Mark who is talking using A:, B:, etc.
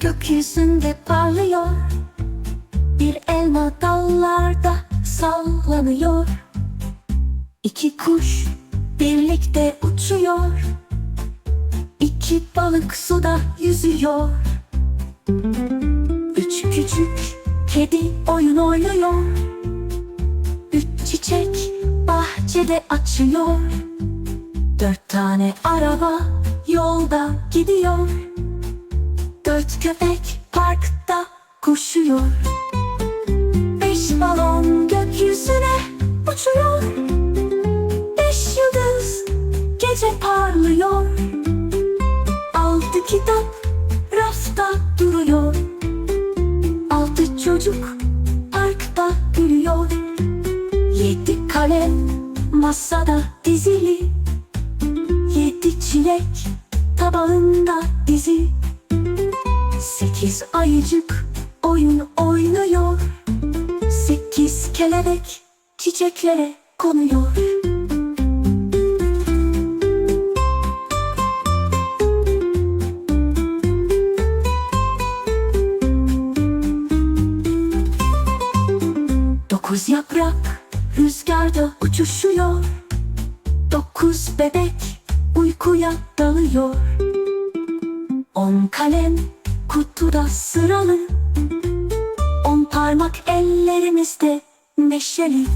A: Gökyüzünde parlıyor. Bir elma dallarda sallanıyor. İki kuş birlikte uçuyor. İki balık suda yüzüyor. Üç küçük kedi oyun oynuyor. Üç çiçek bahçede açıyor. Dört tane araba yolda gidiyor Dört köpek parkta koşuyor. Beş balon gökyüzüne uçuyor. Beş yıldız gece parlıyor. Altı kitap rafta duruyor. Altı çocuk parkta gülüyor Yedi kalem masada dizili. Yedi çilek tabağında dizi Sekiz ayıcık oyun oynuyor. Sekiz kelebek çiçeklere konuyor. Dokuz yaprak rüzgarda uçuşuyor. Dokuz bebek uykuya dalıyor. On kalem kutuda sıralı. On parmak ellerimizde neşeli